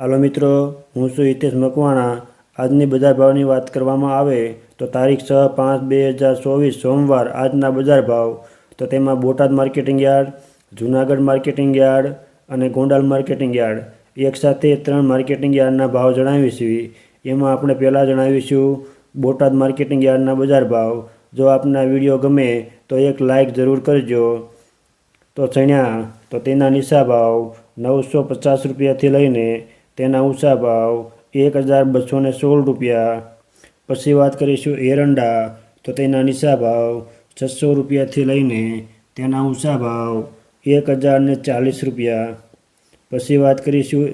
હાલો મિત્રો, હું છું હિતેશ મકવાણા. આજની બજાર ભાવની વાત કરવામાં આવે તો તારીખ છ પાંચ બે હજાર ચોવીસ સોમવાર આજના બજાર ભાવ. તો તેમાં Botad marketing yard, Junagadh marketing yard અને ગોંડાલ માર્કેટિંગ યાર્ડ. એક સાથે ત્રણ માર્કેટિંગ યાર્ડના ભાવ જણાવીશું. એમાં આપણે પહેલાં જણાવીશું બોટાદ માર્કેટિંગ યાર્ડના બજાર ભાવ. જો આપને વીડિયો ગમે તો એક લાઇક જરૂર કરજો. તો ચણ્યા તો તેના નિશા ભાવ નવસો પચાસ રૂપિયાથી લઈને તેના ઊંચા ભાવ એક હજાર બસો ને સોળ રૂપિયા. પછી વાત કરીશું એરંડા, તો તેના નીચા ભાવ છસો રૂપિયાથી લઈને તેના ઊંચા ભાવ એક હજાર ને ચાલીસ રૂપિયા. પછી વાત કરીશું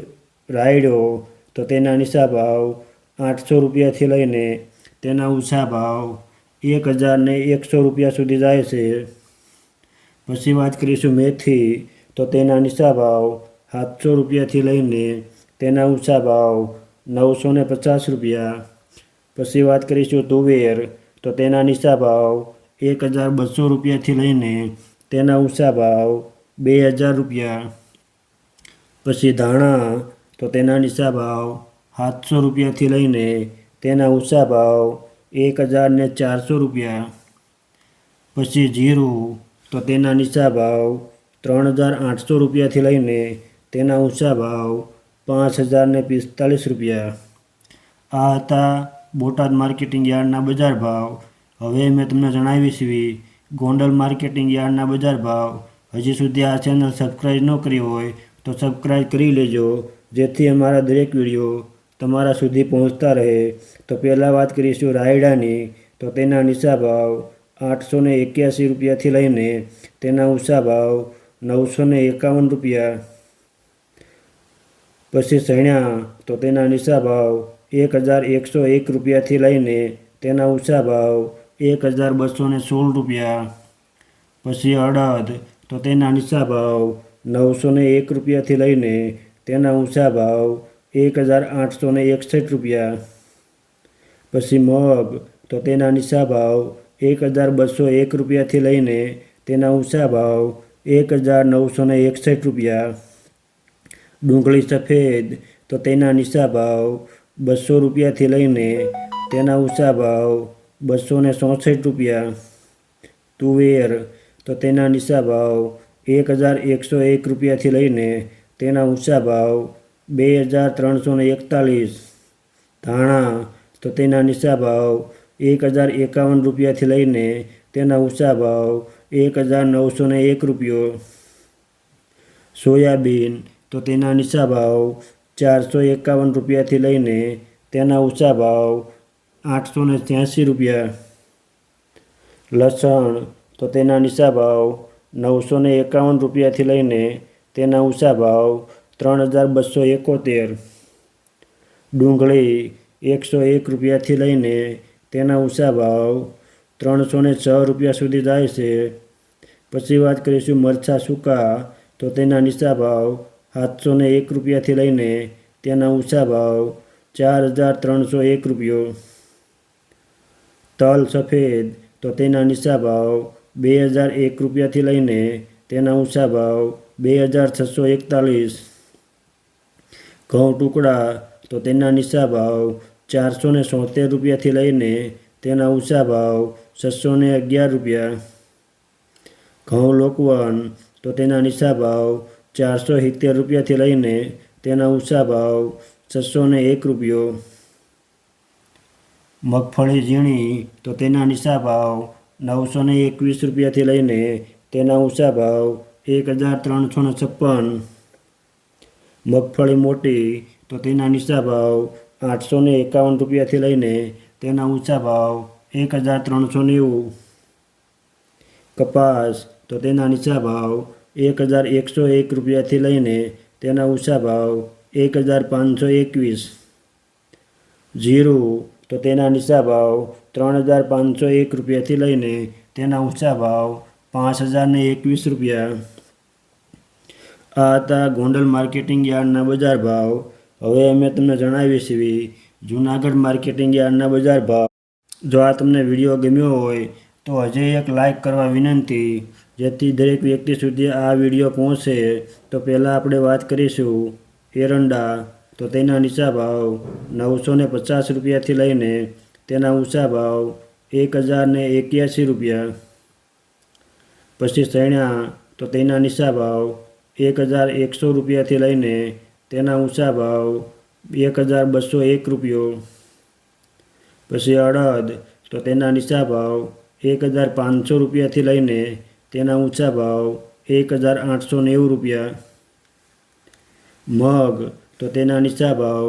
રાયડો, તો તેના નીચા ભાવ આઠસો રૂપિયાથી લઈને તેના ઊંચા ભાવ એક હજાર ને એકસો રૂપિયા સુધી જાય છે. પછી વાત કરીશું મેથી, તો તેના નીચા ભાવ સાતસો રૂપિયાથી લઈને તેના ઊંચા ભાવ નવસો ને પચાસ રૂપિયા. પછી વાત કરીશું તુવેર, તો તેના નીચા ભાવ એક હજાર બસો રૂપિયાથી લઈને તેના ઊંચા ભાવ બે હજાર રૂપિયા. પછી ધાણા, તો તેના નીચા ભાવ સાતસો રૂપિયાથી લઈને તેના ઊંચા ભાવ એક હજાર ને ચારસો રૂપિયા. પછી જીરું, તો તેના નીચા ભાવ ત્રણ હજાર આઠસો રૂપિયાથી લઈને તેના ઊંચા ભાવ પાંચ હજારને પિસ્તાળીસ રૂપિયા. આ હતા બોટાદ માર્કેટિંગ યાર્ડના બજાર ભાવ. હવે મેં તમને જણાવી છીએ ગોંડલ માર્કેટિંગ યાર્ડના બજાર ભાવ. હજી સુધી આ ચેનલ સબસ્ક્રાઈબ ન કરી હોય તો સબસ્ક્રાઈબ કરી લેજો, જેથી અમારા દરેક વીડિયો તમારા સુધી પહોંચતા રહે. તો પહેલાં વાત કરીશું રાયડાની. તો તેના નીચા ભાવ આઠસો ને એક્યાસી રૂપિયાથી લઈને તેના ઊંચા ભાવ નવસો ને એકાવન રૂપિયા. પછી સૈણ્યા તો તેના નીચા ભાવ એક હજાર એકસો એક રૂપિયાથી લઈને તેના ઊંચા ભાવ એક હજાર બસો ને સોળ રૂપિયા. પછી અડદ, તો તેના નીચા ભાવ નવસો ને એક રૂપિયાથી લઈને તેના ઊંચા ભાવ એક હજાર આઠસો ને એકસઠ રૂપિયા. પછી મગ, તો તેના નીચા ભાવ એક હજાર બસો એક રૂપિયાથી લઈને તેના ઊંચા ભાવ એક હજાર નવસો ને એકસઠ રૂપિયા. ડુંગળી સફેદ, તો તેના નીચા ભાવ બસો રૂપિયાથી લઈને તેના ઊંચા ભાવ બસો ને ચોસઠ રૂપિયા. તુવેર, તો તેના નીચા ભાવ એક હજાર એકસો એક રૂપિયાથી લઈને તેના ઊંચા ભાવ બે હજાર ત્રણસો ને એકતાલીસ. ધાણા, તો તેના નીચા ભાવ એક હજાર એકાવન રૂપિયાથી લઈને તેના ઊંચા ભાવ એક હજાર નવસો ને એક રૂપિયો. સોયાબીન તો તેના નીચા ભાવ ચારસો એકાવન રૂપિયાથી લઈને તેના ઊંચા ભાવ આઠસો ને ત્યાંસી રૂપિયા. લસણ તો તેના નીચા ભાવ નવસો ને એકાવન રૂપિયાથી લઈને તેના ઊંચા ભાવ ત્રણ હજાર બસો એકોતેર. ડુંગળી એકસો એક રૂપિયાથી લઈને તેના ઊંચા ભાવ ત્રણસો ને છ રૂપિયા સુધી જાય છે. પછી વાત કરીશું મરચાં સૂકા તો તેના નીચા ભાવ સાતસો એક રૂપિયાથી લઈને તેના ઊંચા ભાવ ચાર હજાર ત્રણસો એક રૂપિયો. તલ સફેદ તો તેના નીચા ભાવ બે હજાર એક રૂપિયાથી લઈને તેના ઊંચા ભાવ બે હજાર છસો એકતાલીસ. ઘઉં ટુકડા તો તેના નીચા ભાવ ચારસો ને સોતેર રૂપિયાથી લઈને તેના ઊંચા ભાવ છસો ને અગિયાર રૂપિયા. ઘઉં લોકવન તો તેના નીચા ભાવ ચારસો સિત્તેર રૂપિયાથી લઈને તેના ઊંચા ભાવ છસો ને એક રૂપિયો. મગફળી ઝીણી તો તેના નીચા ભાવ નવસો ને એકવીસ રૂપિયાથી લઈને તેના ઊંચા ભાવ એક હજાર ત્રણસો ને છપ્પન. મગફળી મોટી તો તેના નીચા ભાવ આઠસો ને એકાવન રૂપિયાથી લઈને તેના ઊંચા ભાવ એક હજાર ત્રણસો નેવું. કપાસ તો તેના નીચા ભાવ એક હજાર એકસો એક રૂપિયાથી લઈને તેના ઊંચા ભાવ એક હજાર પાંચસો એકવીસ. જીરું તો તેના નીચા ભાવ ત્રણ હજાર પાંચસો એક રૂપિયાથી લઈને તેના ઊંચા ભાવ પાંચ હજાર ને એકવીસ રૂપિયા. આ હતા ગોંડલ માર્કેટિંગ યાર્ડના બજાર ભાવ. હવે અમે તમને જણાવીએ છીએ જૂનાગઢ માર્કેટિંગ યાર્ડના બજાર ભાવ. જો આ તમને વીડિયો ગમ્યો હોય તો હજી એક લાઈક કરવા વિનંતી. જેથી દરેક વ્યક્તિ સુધી આ વીડિયો પહોંચશે તો પહેલાં આપણે વાત કરીશું એરંડા. તો તેના નીચા ભાવ નવસો ને પચાસ રૂપિયાથી લઈને તેના ઊંચા ભાવ એક હજાર ને એક્યાસી રૂપિયા. પછી ચણ્યા તો તેના નીચા ભાવ એક હજાર એકસો રૂપિયાથી લઈને તેના ઊંચા ભાવ એક હજાર બસો એક રૂપિયો. પછી અડદ. તો તેના નીચા ભાવ એક હજાર પાંચસો રૂપિયાથી લઈને તેના ઊંચા ભાવ એક હજાર આઠસો નેવું રૂપિયા. મગ તો તેના નીચા ભાવ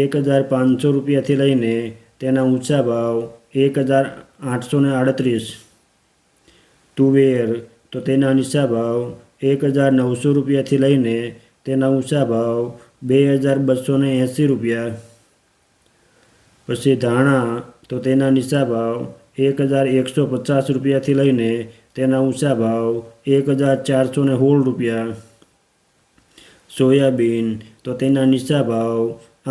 એક હજાર પાંચસો રૂપિયાથી લઈને તેના ઊંચા ભાવ એક હજાર આઠસો ને આડત્રીસ. તુવેર તો તેના નીચા ભાવ એક હજાર નવસો રૂપિયાથી લઈને તેના ઊંચા ભાવ બે હજાર બસો ને એંસી રૂપિયા. પછી ધાણા તો તેના નીચા ભાવ એક હજાર એકસો પચાસ રૂપિયાથી લઈને તેના ઊંચા ભાવ એક હજાર ચારસો ને સોળ રૂપિયા. સોયાબીન તો તેના નીચા ભાવ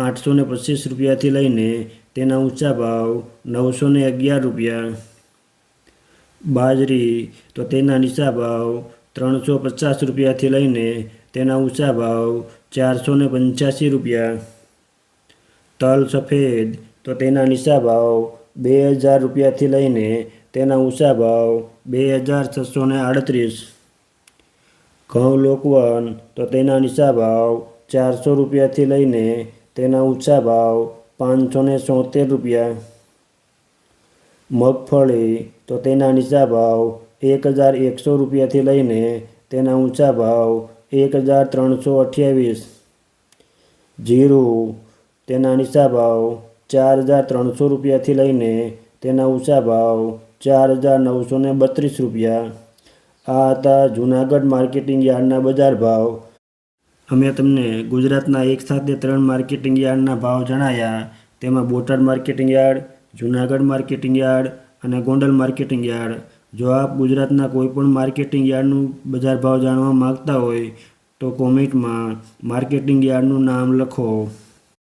આઠસો ને પચીસ રૂપિયાથી લઈને તેના ઊંચા ભાવ નવસો ને અગિયાર રૂપિયા. બાજરી તો તેના નીચા ભાવ ત્રણસો પચાસ રૂપિયાથી લઈને તેના ઊંચા ભાવ ચારસો ને પંચ્યાસી રૂપિયા. તલ સફેદ તો તેના નીચા ભાવ બે હજાર રૂપિયાથી લઈને તેના ઊંચા ભાવ બે હજાર છસો ને આડત્રીસ. ઘઉં લોકવન તો તેના નીચા ભાવ ચારસો રૂપિયાથી લઈને તેના ઊંચા ભાવ પાંચસો ને સોતેર રૂપિયા. મગફળી તો તેના નીચા ભાવ એક હજાર એકસો રૂપિયાથી લઈને તેના ઊંચા ભાવ એક હજાર ત્રણસો અઠ્યાવીસ. જીરું તેના નીચા ભાવ ચાર હજાર ત્રણસો રૂપિયાથી લઈને તેના ઊંચા ભાવ ચાર હજાર નવસો ને બત્રીસ રૂપિયા. આ હતા જૂનાગઢ માર્કેટિંગ યાર્ડના બજાર ભાવ. અમે તમને ગુજરાતના એક સાથે ત્રણ માર્કેટિંગ યાર્ડના ભાવ જણાયા. તેમાં Botad marketing yard, Junagadh marketing yard અને ગોંડલ માર્કેટિંગ યાર્ડ. જો આપ ગુજરાતના કોઈપણ માર્કેટિંગ યાર્ડનું બજાર ભાવ જાણવા માગતા હોય તો કોમેન્ટમાં માર્કેટિંગ યાર્ડનું નામ લખો.